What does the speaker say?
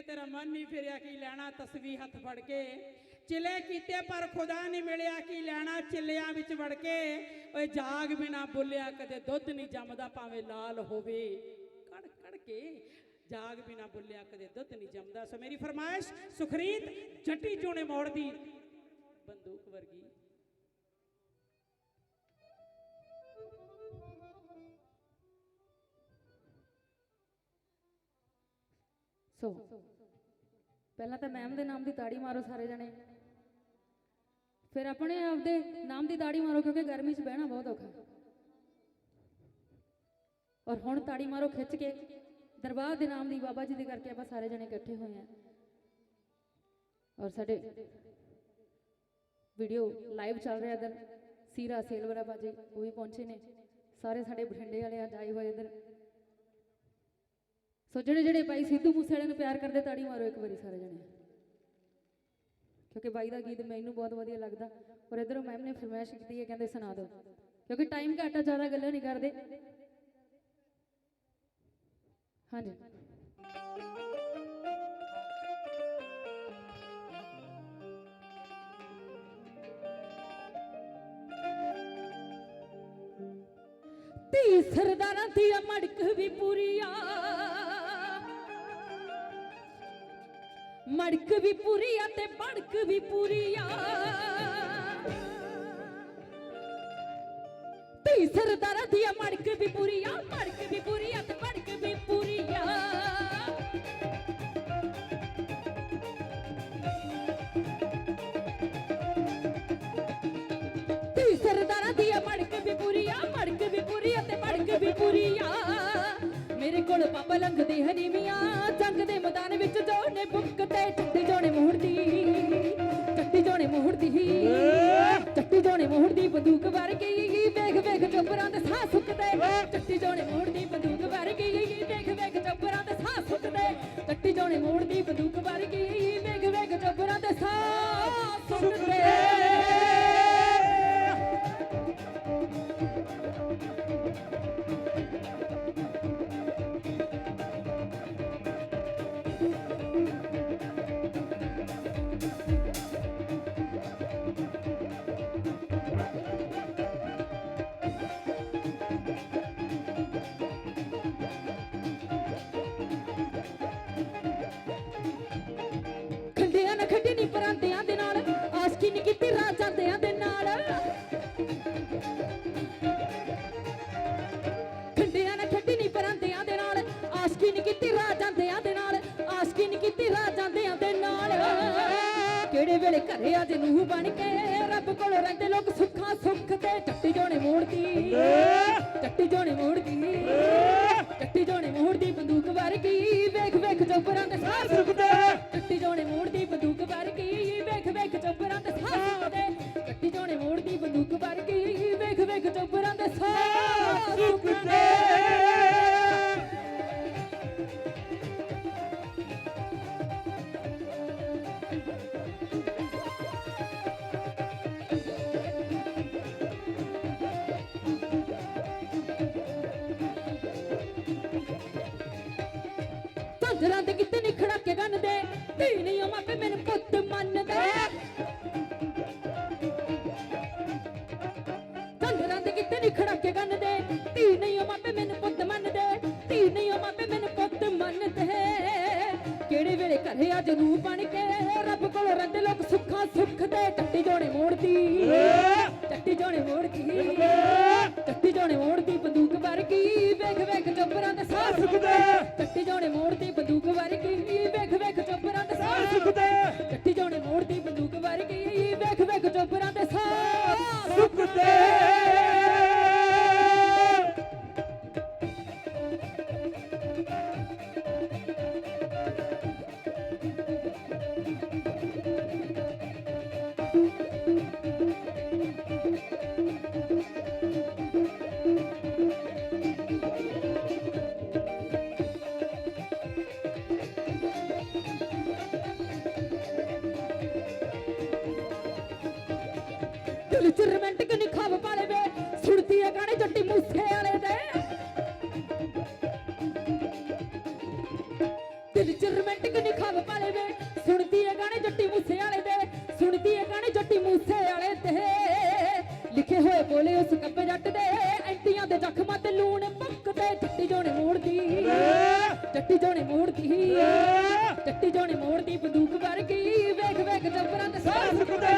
ਕਿਤੇ ਤੇਰਾ ਮਨ ਨਹੀਂ ਫਿਰਿਆ ਕੀ ਲੈਣਾ ਤਸਵੀਰ ਹੱਥ ਫੜ ਕੇ। ਚਿਲੇ ਕੀਤੇ ਪਰ ਖੁਦਾ ਨਹੀਂ ਮਿਲਿਆ ਕੀ ਲੈਣਾ, ਚਿੱਲਿਆਂ ਵਿੱਚ ਵੜ ਕੇ। ਓਏ ਜਾਗ ਬਿਨਾ ਬੁੱਲਿਆ, ਕਦੇ ਦੁੱਧ ਨਹੀਂ ਜੰਮਦਾ ਭਾਵੇਂ ਲਾਲ ਹੋਵੇ। ਕੜ ਕੜ ਕੇ। ਜਾਗ ਬਿਨਾ ਬੁੱਲਿਆ, ਕਦੇ ਦੁੱਧ ਨਹੀਂ ਜੰਮਦਾ। ਸੋ ਮੇਰੀ ਫਰਮਾਇਸ਼, ਸੁਖਰੀਤ ਜੱਟੀ ਚੋਣੇ ਮੋੜ ਦੀ। ਬੰਦੂਕ ਵਰਗੀ। ਸੋ ਪਹਿਲਾਂ ਤਾਂ ਮੈਮ ਦੇ ਨਾਮ ਦੀ ਤਾੜੀ ਮਾਰੋ ਸਾਰੇ ਜਣੇ। ਫਿਰ ਆਪਣੇ ਆਪ ਦੇ ਨਾਮ ਦੀ ਤਾੜੀ ਮਾਰੋ ਕਿਉਂਕਿ ਗਰਮੀ 'ਚ ਬਹਿਣਾ ਬਹੁਤ ਔਖਾ। ਔਰ ਹੁਣ ਤਾੜੀ ਮਾਰੋ ਖਿੱਚ ਕੇ, ਦਰਬਾਰ ਦੇ ਨਾਮ ਦੀ ਬਾਬਾ ਜੀ ਦੇ ਕਰਕੇ ਆਪਾਂ ਸਾਰੇ ਜਣੇ ਇਕੱਠੇ ਹੋਏ ਆ ਔਰ ਸਾਡੇ ਵੀਡੀਓ ਲਾਈਵ ਚੱਲ ਰਿਹਾ ਇਧਰ। ਸੀਰਾ ਸੇਲਵਰਾ ਬਾਜੀ ਉਹ ਵੀ ਪਹੁੰਚੇ ਨੇ। ਸਾਰੇ ਸਾਡੇ ਬਠਿੰਡੇ ਵਾਲੇ ਅੱਜ ਆਏ ਹੋਏ ਇਧਰ। ਸੋ ਜਿਹੜੇ ਜਿਹੜੇ ਭਾਈ ਸਿੱਧੂ ਮੂਸੇਵਾਲੇ ਨੂੰ ਪਿਆਰ ਕਰਦੇ, ਤਾੜੀ ਮਾਰੋ ਇੱਕ ਵਾਰੀ ਸਾਰੇ ਜਣੇ। ਕਿਉਂਕਿ ਬਾਈ ਦਾ ਗੀਤ ਮੈਨੂੰ ਬਹੁਤ ਵਧੀਆ ਲੱਗਦਾ। ਔਰ ਇਧਰੋਂ ਮੈਮ ਨੇ ਫਰਮਾਇਸ਼ ਕੀਤੀ ਹੈ, ਕਹਿੰਦੇ ਸੁਣਾ ਦਿਓ। ਕਿਉਂਕਿ ਟਾਈਮ ਘੱਟ ਆ, ਜ਼ਿਆਦਾ ਗੱਲਾਂ ਨਹੀਂ ਕਰਦੇ। ਹਾਂਜੀ। ਤੀ ਸਰਦਾਰਾਂ ਦੀ ਮੜਕ ਵੀ ਪੂਰੀ ਆ ਮੜਕ ਵੀ ਪੂਰੀ ਆ ਤੇ ਬੜਕ ਵੀ ਪੂਰੀ ਆ। ਤੀ ਸਰਦਾਰਾਂ ਦੀ ਆ, ਮੜਕ ਵੀ ਪੂਰੀ ਆ, ਮੜਕ ਵੀ ਪੂਰੀ ਆ ਤੇ ਬੜਕ ਵੀ ਪੂਰੀ ਆ। ਤੀ ਸਰਦਾਰਾਂ ਦੀ ਮੜਕ ਕੋਲ ਪਾਪਾ ਲੰਘਦੇ ਹਨੀਵੀਆਂ ਜੰਗ ਦੇ ਮੈਦਾਨ ਵਿੱਚ ਜੋਨੇ ਬੁੱਕ ਤੇ ਟੱਟੀ ਜੋਣੇ ਮੋਹੜਦੀ ਟੱਟੀ ਜੋਣੇ ਮੋਹੜਦੀ ਟੱਟੀ ਜੋਣੇ ਮੋਹੜਦੀ ਬੰਦੂਕ ਵਰਗੀ ਵੇਖ ਵੇਖ ਚੋਪਰਾਂ ਦੇ ਸਾਹ ਸੁੱਕਦੇ। ਟੱਟੀ ਜੋਣੇ ਮੋਹੜਦੀ ਬੰਦੂਕ ਵਰਗੀ ਵੇਖ ਵੇਖ ਚੋਪਰਾਂ ਦੇ ਸਾਹ ਸੁੱਕਦੇ। ਟੱਟੀ ਜੋਣੇ ਮੋਹੜਦੀ ਬੰਦੂਕ ਵਰਗੀ ਵੇਖ ਵੇਖ ਚੋਪਰਾਂ ਦੇ ਸਾਹ ਸੁੱਕਦੇ। ਕੀਤੀ ਰਾਜਾਂਦਿਆਂ ਦੇ ਨਾਲ। ਖੰਡਿਆਂ ਨਾ ਖੱਡੀ ਨਹੀਂ ਪਰਾਂਦਿਆਂ ਦੇ ਨਾਲ। ਆਸ਼ਕੀ ਨਹੀਂ ਕੀਤੀ ਰਾਜਾਂਦਿਆਂ ਦੇ ਨਾਲ। ਆਸ਼ਕੀ ਨਹੀਂ ਕੀਤੀ ਰਾਜਾਂਦਿਆਂ ਦੇ ਨਾਲ। ਕਿਹੜੇ ਵੇਲੇ ਘਰੇ ਆ ਨੂੰ ਬਣ ਕੇ ਰੱਬ ਕੋਲ ਰਹਿੰਦੇ ਲੋਕ ਸੁੱਖਾਂ ਸੁੱਖ ਤੇ ਟੱਟੀ ਜੋਣੇ ਮੋੜਦੀ। ਟੱਟੀ ਜੋਣੇ ਮੋੜਦੀ। ਟੱਟੀ ਜੋਣੇ ਮੋੜਦੀ ਬੰਦੂਕ ਵਰਗੀ। ਵੇਖ ਵੇਖ ਚੋਪਰਾਂ ਦੇ ਸਾਹ ਸੁੱਕਦੇ ਟੱਟੀ ਜੋਣੇ ਮੋੜਦੀ ਬੰਦੂਕ ਵਰਗੀ। ਵੇਖ ਵੇਖ ਚੋਪਰਾਂ ਵੇਖ ਚੋਪਰਾਂ ਦੇ ਸਾਹ ਸੁੱਕਦੇ ਝਾਂਜਰਾਂ ਦੇ ਕਿਤੇ ਨਹੀਂ ਖੜਾ ਕੇ ਗੰਨਦੇ। ਧੀ ਨਹੀਂ ਮਾਪੇ ਮੈਨੂੰ ਪੁੱਤ ਮੰਨਦੇ। ਨਹੀਂ ਖੜਾ ਕੇ ਗੰਨਦੇ। ਧੀ ਨਹੀਂ ਮਾਪੇ ਮੈਨੂੰ ਪੁੱਤ ਮੰਨਦੇ। ਧੀ ਨਹੀਂ ਮਾਪੇ ਮੈਨੂੰ ਪੁੱਤ ਮੰਨਦੇ। ਕਿਹੜੇ ਵੇਲੇ ਘਰੇ ਆ ਜਨੂ ਬਣ ਕੇ ਰੱਬ ਕੋਲ ਰਹਿੰਦੇ ਲੋਕ ਸੁੱਖਾਂ ਸੁੱਖ ਦੇ ਟੱਟੀ ਜੋੜੇ ਮੋੜਦੀ। ਟੱਟੀ ਜੋੜੇ ਮੋੜਦੀ। ਪਾਲੇ ਵੇ ਸੁਣਦੀ ਆ ਗਾਣੇ ਜੱਟੀ ਮੂਸੇ ਵਾਲੇ ਦੇ ਦਿਲ ਚ ਰੋਮਾਂਟਿਕ ਨਿਖਾਬ ਭਾਵ ਪਾਲੇ ਵੇ ਸੁਣਦੀ ਗਾਣੇ ਜੱਟੀ ਮੂਸੇ ਵਾਲੇ ਦੇ ਸੁਣਦੀ ਏ ਗਾਣੇ ਜੱਟੀ ਮੂਸੇ ਵਾਲੇ ਤੇ? ਲਿਖੇ ਹੋਏ ਬੋਲੇ ਉਸ ਕੱਪੇ ਜੱਟ ਦੇ। ਐਂਟੀਆਂ ਦੇ ਜ਼ਖਮਾਂ ਤੇ ਲੂਣ ਪੱਕਦੇ। ਜੱਟੀ ਜੋਣੇ ਮੋੜਦੀ। ਜੱਟੀ ਜੋਣੇ ਮੋੜਦੀ। ਜੱਟੀ ਜੋਣੇ ਮੋੜਦੀ। ਬੰਦੂਕ ਵਰਗੀ। ਵੇਖ ਵੇਖ ਜੱਬਰਾਂ ਤੇ ਸਾਹ ਸੁੱਕਦੇ